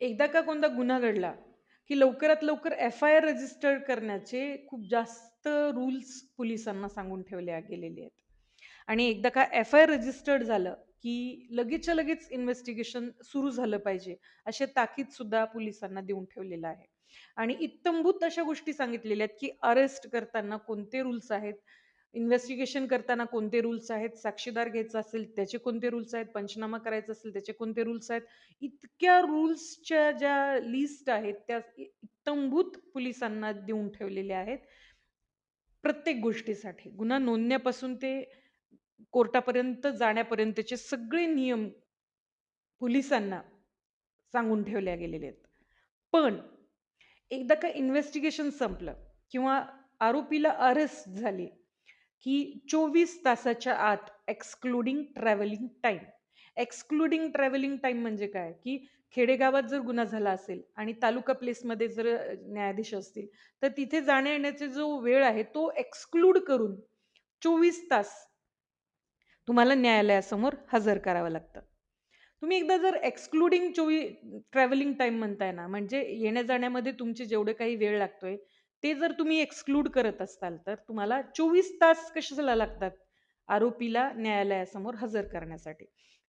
एकदा का कोणता गुन्हा घडला, की लवकरात लवकर एफ-आय-आर रजिस्टर करण्याचे खूप जास्त रूल्स पोलिसांना सांगून ठेवले गेलेले आहेत. आणि एकदा का एफ-आय-आर रजिस्टर्ड झालं, की लगेचच्या लगेच इन्व्हेस्टिगेशन सुरू झालं पाहिजे, असे ताकीद सुद्धा पोलिसांना देऊन ठेवलेलं आहे. आणि इत्थंभूत अशा गोष्टी सांगितलेल्या आहेत, की अरेस्ट करताना कोणते रूल्स आहेत, इन्व्हेस्टिगेशन करताना कोणते रूल्स आहेत, साक्षीदार घ्यायचा असेल त्याचे कोणते रूल्स आहेत, पंचनामा करायचा असेल त्याचे कोणते रूल्स आहेत. इतक्या रूल्सच्या ज्या लिस्ट आहेत त्या इत्थंभूत पोलिसांना देऊन ठेवलेल्या आहेत. प्रत्येक गोष्टीसाठी. गुन्हा नोंदण्यापासून ते कोर्टापर्यंत जाण्यापर्यंतचे सगळे नियम पोलिसांना सांगून ठेवल्या गेलेले आहेत. पण एकदा का इन्व्हेस्टिगेशन संपलं किंवा आरोपीला अरेस्ट झाली, की 24 तासाच्या आत excluding travelling time. Excluding travelling time म्हणजे काय? की खेडेगावात जर गुन्हा झाला असेल आणि तालुका प्लेसमध्ये जर न्यायाधीश असतील, तर तिथे जाण्या-येण्याचा जो वेळ आहे तो एक्सक्लूड करून 24 तास तुम्हाला न्यायालयासमोर हजर करावं लागतं. तुम्ही एकदा जर एक्सक्लुडिंग चोवी ट्रॅव्हलिंग टाईम म्हणताय ना, म्हणजे येण्या-जाण्यामध्ये तुमचे जेवढे काही वेळ लागतोय, ते जर तुम्ही एक्सक्लूड करत असाल, तर तुम्हाला 24 तास कशाला लागतात? आरोपीला न्यायालयासमोर हजर करण्यासाठी.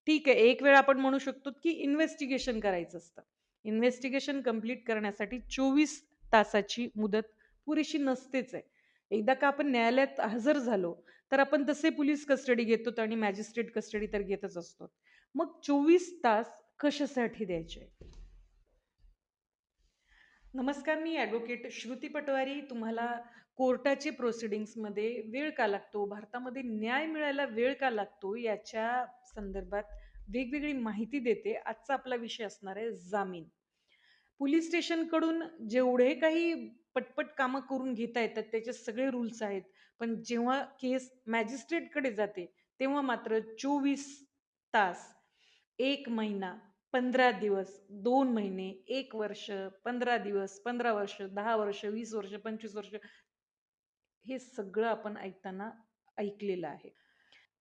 ठीक आहे, एक वेळ आपण म्हणू शकतो, की इन्व्हेस्टिगेशन करायचं असतं. इन्व्हेस्टिगेशन कंप्लीट करण्यासाठी 24 तासाची मुदत पुरेशी नसतेच आहे. एकदा का आपण न्यायालयात हजर झालो, तर आपण तसे पोलीस कस्टडी घेतो आणि मॅजिस्ट्रेट कस्टडी तर घेतच असतो. मग 24 तास कशासाठी द्यायचे? नमस्कार, मी ॲडव्होकेट श्रुती पटवारी. तुम्हाला कोर्टाचे प्रोसिडिंग्समध्ये वेळ का लागतो? भारतामध्ये न्याय मिळायला वेळ का लागतो? याच्या संदर्भात वेगवेगळी माहिती देते. आजचा आपला विषय असणार आहे जामीन. पोलीस स्टेशनकडून जेवढे काही पटपट कामं करून घेता येतात त्याचे सगळे रूल्स आहेत. पण जेव्हा केस मॅजिस्ट्रेटकडे जाते, तेव्हा मात्र 24 तास, एक महिना, 15 दिवस, दोन महिने, एक वर्ष, 15 दिवस, 15 वर्ष, दहा वर्ष, वीस वर्ष, 25 वर्ष हे सगळं आपण ऐकताना ऐकलेलं आहे.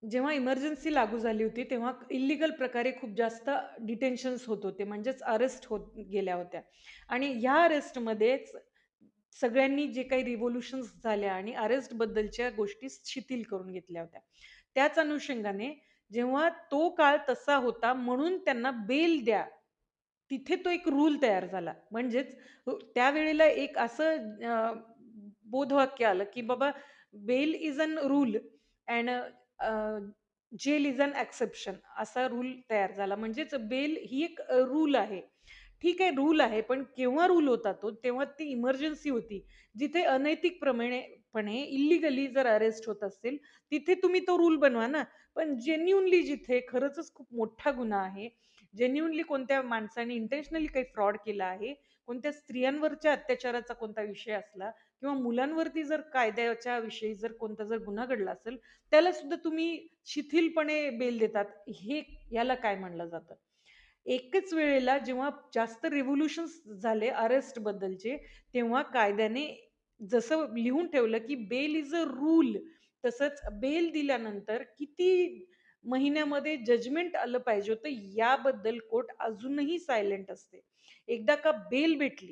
जेव्हा इमर्जन्सी लागू झाली होती, तेव्हा इल्लीगल प्रकारे खूप जास्त डिटेन्शन्स होत होते, म्हणजेच अरेस्ट होत गेल्या होत्या आणि ह्या अरेस्टमध्येच सगळ्यांनी जे काही रिव्होल्युशन्स झाल्या आणि अरेस्टबद्दलच्या गोष्टी शिथिल करून घेतल्या होत्या. त्याच अनुषंगाने जेव्हा तो काळ तसा होता म्हणून त्यांना बेल द्या. तिथे तो एक रूल तयार झाला. म्हणजेच त्यावेळेला एक असं बोधवाक्य आलं, की बाबा bail is an rule and jail is an exception असा रूल तयार झाला. म्हणजेच बेल ही एक रूल आहे. ठीक आहे रूल आहे, पण केव्हा रूल होता तो? तेव्हा ती इमर्जन्सी होती. जिथे अनैतिक प्रमाणे पणे इल्लीगली जर अरेस्ट होत असेल, तिथे तुम्ही तो रूल बनवा ना. पण जेन्युनली जिथे खरंचच खूप मोठा गुन्हा आहे, जेन्युनली कोणत्या माणसाने इंटेन्शनली काही फ्रॉड केला आहे, कोणत्या स्त्रियांवरच्या अत्याचाराचा कोणता विषय असला किंवा मुलांवरती जर कायद्याच्या विषयी जर कोणता जर गुन्हा घडला असेल, त्याला सुद्धा तुम्ही शिथिलपणे बेल देतात. हे याला काय म्हणलं जातं? एकच वेळेला जेव्हा जास्त रिव्होल्यूशन्स झाले अरेस्ट बद्दलचे, तेव्हा कायद्याने जसं लिहून ठेवलं, की बेल इज अ रूल. तसंच बेल दिल्यानंतर किती महिन्यामध्ये जजमेंट आलं पाहिजे होतं, याबद्दल कोर्ट अजूनही सायलेंट असते. एकदा का बेल भेटली,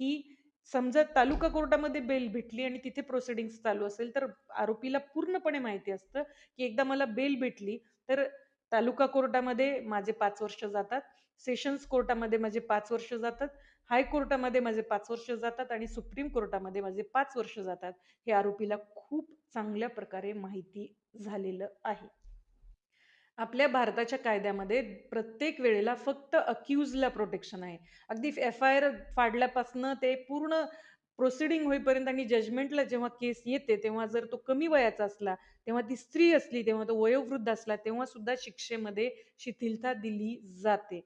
की समजा तालुका कोर्टामध्ये बेल भेटली आणि तिथे प्रोसिडिंग्स चालू असेल, तर आरोपीला पूर्णपणे माहिती असतं, की एकदा मला बेल भेटली, तर तालुका कोर्टामध्ये माझे पाच वर्ष जातात, सेशन्स कोर्टामध्ये माझे पाच वर्ष जातात, हायकोर्टामध्ये माझे पाच वर्ष जातात आणि सुप्रीम कोर्टामध्ये माझे पाच वर्ष जातात. हे आरोपीला खूप चांगल्या प्रकारे माहिती झालेलं आहे. आपल्या भारताच्या कायद्यामध्ये प्रत्येक वेळेला फक्त अक्यूजला प्रोटेक्शन आहे. अगदी एफ-आय-आर फाडल्यापासनं ते पूर्ण प्रोसिडिंग होईपर्यंत आणि जजमेंटला जेव्हा केस येते, तेव्हा जर तो कमी वयाचा असला, तेव्हा ती स्त्री असली, तेव्हा तो वयोवृद्ध असला, तेव्हा सुद्धा शिक्षेमध्ये शिथिलता दिली जाते.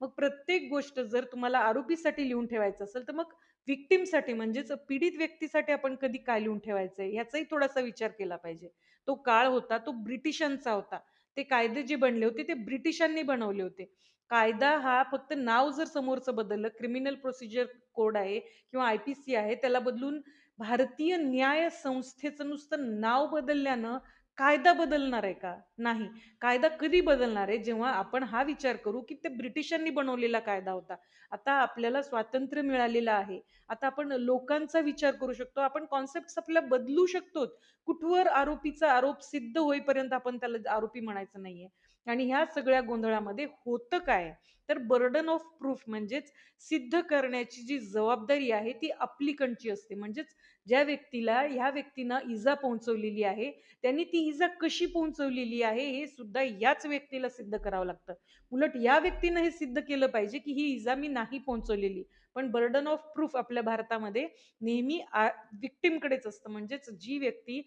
मग प्रत्येक गोष्ट जर तुम्हाला आरोपीसाठी लिहून ठेवायचं असेल, तर मग विक्टीमसाठी म्हणजेच पीडित व्यक्तीसाठी आपण कधी काय लिहून ठेवायचं याचाही थोडासा विचार केला पाहिजे. तो काळ होता, तो ब्रिटिशांचा होता. ते कायदे जे बनले होते, ते ब्रिटिशांनी बनवले होते. कायदा हा फक्त नाव जर समोरचं बदललं, क्रिमिनल प्रोसिजर कोड आहे किंवा आय-पी-सी आहे, त्याला बदलून भारतीय न्याय संस्थेचं नुसतं नाव बदलल्यानं कायदा बदलणार आहे का? नाही. कायदा कधी बदलणार आहे? जेव्हा आपण हा विचार करू, की ते ब्रिटिशांनी बनवलेला कायदा होता. आता आपल्याला स्वातंत्र्य मिळालेलं आहे. आता आपण लोकांचा विचार करू शकतो. आपण कॉन्सेप्ट आपल्या बदलू शकतो. कुठवर आरोपीचा आरोप सिद्ध होईपर्यंत आपण त्याला आरोपी म्हणायचं नाहीये. आणि ह्या सगळ्या गोंधळामध्ये होतं काय? तर बर्डन ऑफ प्रूफ म्हणजेच सिद्ध करण्याची जी जबाबदारी आहे ती अप्लिकंटची असते. म्हणजेच ज्या व्यक्तीला ह्या व्यक्तीनं इजा पोहोचवलेली आहे, त्यांनी ती इजा कशी पोहोचवलेली आहे हे सुद्धा याच व्यक्तीला सिद्ध करावं लागतं. उलट या व्यक्तीनं हे सिद्ध केलं पाहिजे, की ही इजा मी नाही पोहोचवलेली. पण बर्डन ऑफ प्रूफ आपल्या भारतामध्ये नेहमी विक्टीमकडेच असतं. म्हणजेच जी व्यक्ती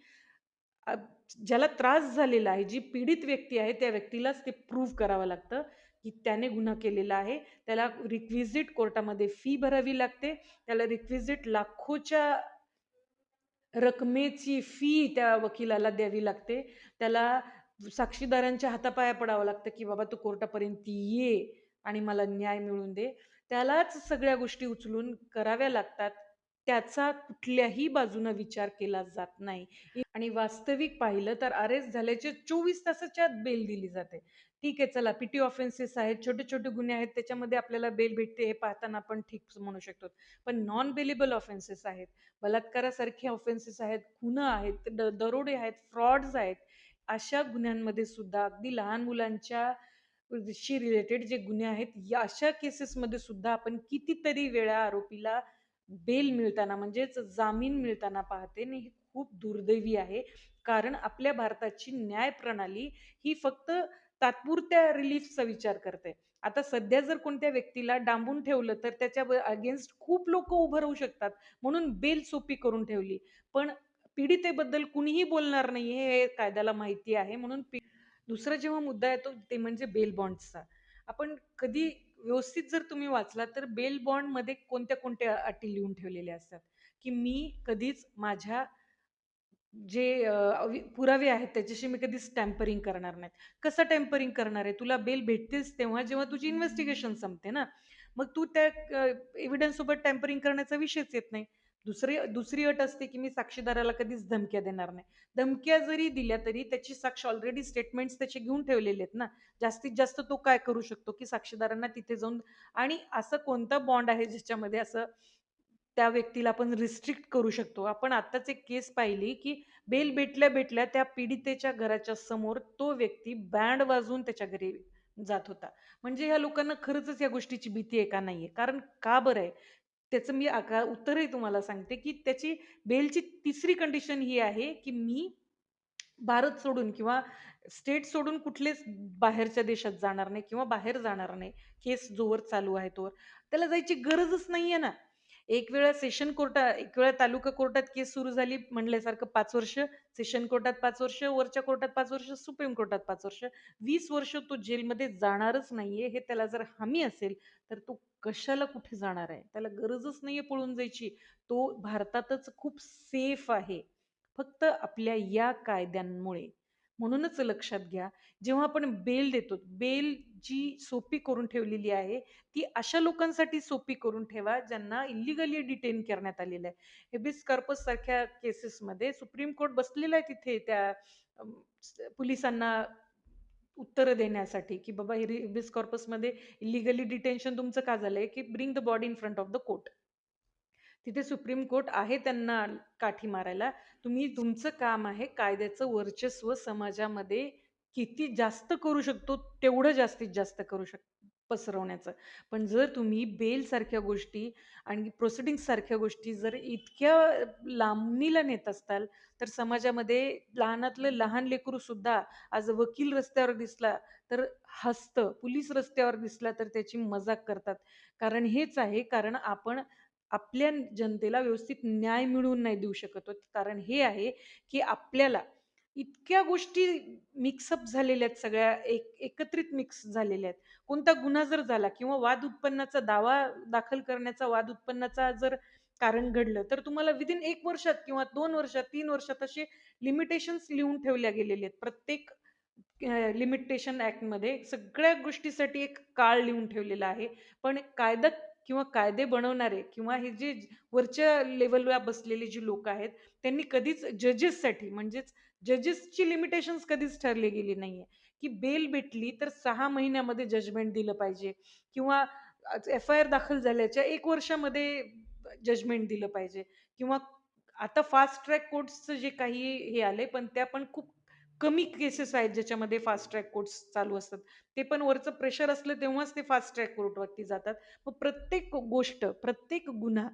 ज्याला त्रास झालेला आहे, जी पीडित व्यक्ती आहे, त्या व्यक्तीलाच ते प्रूव्ह करावं लागतं, की त्याने गुन्हा केलेला आहे. त्याला रिक्विजिट कोर्टामध्ये फी भरावी लागते. त्याला रिक्विजिट लाखोच्या रकमेची फी त्या वकिलाला द्यावी लागते. त्याला साक्षीदारांच्या हातापाया पडावं लागतं, की बाबा तू कोर्टापर्यंत ये आणि मला न्याय मिळवून दे. त्यालाच सगळ्या गोष्टी उचलून कराव्या लागतात. त्याचा कुठल्याही बाजूनं विचार केला जात नाही. आणि वास्तविक पाहिलं तर अरेस्ट झाल्याचे 24 तासाच्या आत बेल दिली जाते. ठीक आहे चला पिटी ऑफेन्सेस आहेत, छोटे-छोटे गुन्हे आहेत, त्याच्यामध्ये आपल्याला बेल भेटते हे पाहताना आपण ठीक म्हणू शकतो. पण नॉन बेलेबल ऑफेन्सेस आहेत, बलात्कारासारखे ऑफेन्सेस आहेत, खुनं आहेत, दरोडे आहेत, फ्रॉड्स आहेत. अशा गुन्ह्यांमध्ये सुद्धा अगदी लहान मुलांच्या शी रिलेटेड जे गुन्हे आहेत, या अशा केसेसमध्ये सुद्धा आपण कितीतरी वेळा आरोपीला बेल मिळताना म्हणजेच जामीन मिळताना पाहते आणि हे खूप दुर्दैवी आहे. कारण आपल्या भारताची न्याय प्रणाली ही फक्त तात्पुरत्या रिलीफचा विचार करते. आता सध्या जर कोणत्या व्यक्तीला डांबून ठेवलं तर त्याच्या अगेन्स्ट खूप लोक उभं राहू शकतात. म्हणून बेल सोपी करून ठेवली. पण पीडितेबद्दल कुणीही बोलणार नाही हे कायद्याला माहिती आहे. म्हणून दुसरा जेव्हा मुद्दा येतो ते म्हणजे बेल बॉन्ड्सचा. आपण कधी व्यवस्थित जर तुम्ही वाचला तर बेल बॉन्डमध्ये कोणत्या-कोणत्या अटी लिहून ठेवलेल्या असतात, की मी कधीच माझ्या जे पुरावे आहेत त्याच्याशी मी कधीच टॅम्परिंग करणार नाही. कसं टॅम्परिंग करणार आहे? तुला बेल भेटतेच तेव्हा जेव्हा तुझी इन्व्हेस्टिगेशन संपते ना. मग तू त्या एव्हिडन्ससोबत टॅम्परिंग करण्याचा विषयच येत नाही. दुसरी दुसरी अट असते, की मी साक्षीदाराला कधीच धमक्या देणार नाही. धमक्या जरी दिल्या तरी त्याची साक्ष ऑलरेडी स्टेटमेंट्स त्याचे घेऊन ठेवलेले आहेत ना. जास्तीत जास्त तो काय करू शकतो, की साक्षीदारांना तिथे जाऊन आणि असं कोणता बॉन्ड आहे ज्याच्यामध्ये असं त्या व्यक्तीला आपण रिस्ट्रिक्ट करू शकतो. आपण आत्ताच एक केस पाहिली, की बेल भेटल्या-भेटल्या त्या पीडितेच्या घराच्या समोर तो व्यक्ती बँड वाजवून त्याच्या घरी जात होता. म्हणजे ह्या लोकांना खरंच या गोष्टीची भीती आहे का नाहीये? कारण का बरं आहे? त्याचं मी आका उत्तरही तुम्हाला सांगते, की त्याची बेलची तिसरी कंडिशन ही आहे, की मी भारत सोडून किंवा स्टेट सोडून कुठलेच बाहेरच्या देशात जाणार नाही किंवा बाहेर जाणार नाही. केस जोवर चालू आहे तोवर. त्याला जायची गरजच नाही आहे ना. एक वेळा सेशन कोर्टा एक वेळा तालुका कोर्टात केस सुरू झाली म्हणल्यासारखं पाच वर्ष, सेशन कोर्टात पाच वर्ष, वरच्या कोर्टात पाच वर्ष, सुप्रीम कोर्टात पाच वर्ष. वीस वर्ष तो जेलमध्ये जाणारच नाहीये हे त्याला जर हमी असेल, तर तो कशाला कुठे जाणार आहे? त्याला गरजच नाहीये पळून जायची. तो भारतातच खूप सेफ आहे. फक्त आपल्या या कायद्यांमुळे. म्हणूनच लक्षात घ्या, जेव्हा आपण बेल देतो, बेल जी सोपी करून ठेवलेली आहे, ती अशा लोकांसाठी सोपी करून ठेवा, ज्यांना इल्लिगली डिटेन करण्यात आलेलं आहे. हेबिस कर्पस सारख्या केसेसमध्ये सुप्रीम कोर्ट बसलेला आहे तिथे त्या पोलिसांना उत्तरं देण्यासाठी, की बाबा हे हेबिस कॉर्पसमध्ये इलिगली डिटेन्शन तुमचं का आहे की bring the body in front of the court. तिथे सुप्रीम कोर्ट आहे त्यांना काठी मारायला. तुम्ही तुमचं काम आहे कायद्याचं वर्चस्व समाजामध्ये किती जास्त करू शकतो, तेवढं जास्तीत जास्त करू शक पसरवण्याचं. पण जर तुम्ही बेल सारख्या गोष्टी आणि प्रोसिडिंगसारख्या गोष्टी जर इतक्या लांबणीला नेत असताल, तर समाजामध्ये लहानातलं लहान लेकरू सुद्धा आज वकील रस्त्यावर दिसला तर हसतं, पोलीस रस्त्यावर दिसला तर त्याची मजाक करतात. कारण हेच आहे, कारण आपण आपल्या जनतेला व्यवस्थित न्याय मिळवून नाही देऊ शकत कारण हे आहे, की आपल्याला इतक्या गोष्टी मिक्सअप झालेल्या आहेत सगळ्या एक एकत्रित मिक्स झालेल्या आहेत. कोणता गुन्हा जर झाला किंवा वाद उत्पन्नाचा दावा दाखल करण्याचा वाद उत्पन्नाचा जर कारण घडलं, तर तुम्हाला विदिन एक वर्षात किंवा दोन वर्षात, तीन वर्षात असे लिमिटेशन्स लिहून ठेवल्या गेलेले आहेत. प्रत्येक लिमिटेशन ॲक्टमध्ये सगळ्या गोष्टीसाठी एक काळ लिहून ठेवलेला आहे. पण कायदा किंवा कायदे बनवणारे किंवा हे जे वरच्या लेव्हलला बसलेले जी लोक आहेत, त्यांनी कधीच जजेससाठी म्हणजेच जजेसची लिमिटेशन्स कधीच ठरली गेली नाहीये, की बेल भेटली तर सहा महिन्यामध्ये जजमेंट दिलं पाहिजे किंवा एफ-आय-आर दाखल झाल्याच्या एक वर्षामध्ये जजमेंट दिलं पाहिजे किंवा आता फास्ट ट्रॅक कोर्ट्सचं जे काही हे आले पण त्या पण खूप कमी केसेस आहेत ज्याच्यामध्ये फास्ट ट्रॅक कोर्ट्स चालू असतात. ते पण वरचं प्रेशर असलं तेव्हाच ते फास्ट ट्रॅक कोर्टवरती जातात. मग प्रत्येक गोष्ट, प्रत्येक गुन्हा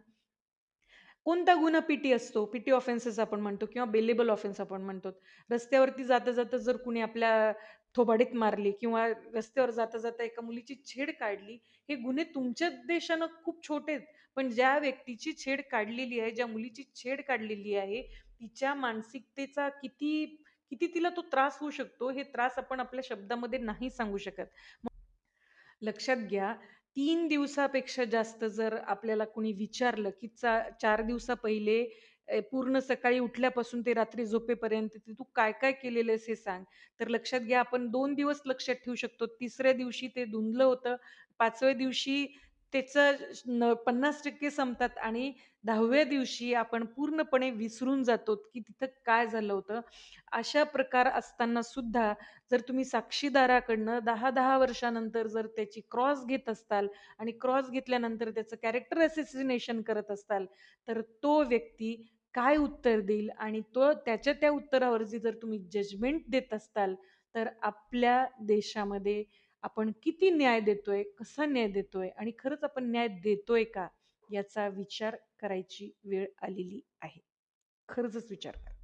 कोणता गुन्हा पीटी असतो, पीटी ऑफेन्सेस आपण म्हणतो किंवा बेलेबल ऑफेन्स आपण म्हणतो. रस्त्यावरती जाता-जाता जर कुणी आपल्या थोबाडीत मारली किंवा रस्त्यावर जाता-जाता एका मुलीची छेड काढली, हे गुन्हे तुमच्या देशानं खूप छोटे आहेत. पण ज्या व्यक्तीची छेड काढलेली आहे, ज्या मुलीची छेड काढलेली आहे, तिच्या मानसिकतेचा किती किती तिला तो त्रास होऊ शकतो, हे त्रास आपण आपल्या शब्दामध्ये नाही सांगू शकत. लक्षात घ्या, तीन दिवसापेक्षा जास्त जर आपल्याला कुणी विचारलं, की चा चार दिवसा पहिले पूर्ण सकाळी उठल्यापासून ते रात्री झोपेपर्यंत ते तू काय-काय केलेलं हे सांग. तर लक्षात घ्या आपण दोन दिवस लक्षात ठेवू शकतो. तिसऱ्या दिवशी ते धुंदलं होतं. पाचव्या दिवशी त्याचं न 50% संपतात आणि 10व्या दिवशी आपण पूर्णपणे विसरून जातो, की तिथं काय झालं होतं. अशा प्रकार असताना सुद्धा जर तुम्ही साक्षीदाराकडनं दहा दहा वर्षानंतर जर त्याची क्रॉस घेत असताल आणि क्रॉस घेतल्यानंतर त्याचं कॅरेक्टर असॅसिनेशन करत असताल, तर तो व्यक्ती काय उत्तर देईल आणि तो त्याच्या त्या उत्तरावरती जर तुम्ही जजमेंट देत असताल, तर आपल्या देशामध्ये आपण किती न्याय देतोय, कसा न्याय देतोय आणि खरंच आपण न्याय देतोय का? याचा विचार करायची वेळ आलेली आहे. खरंच विचार करा.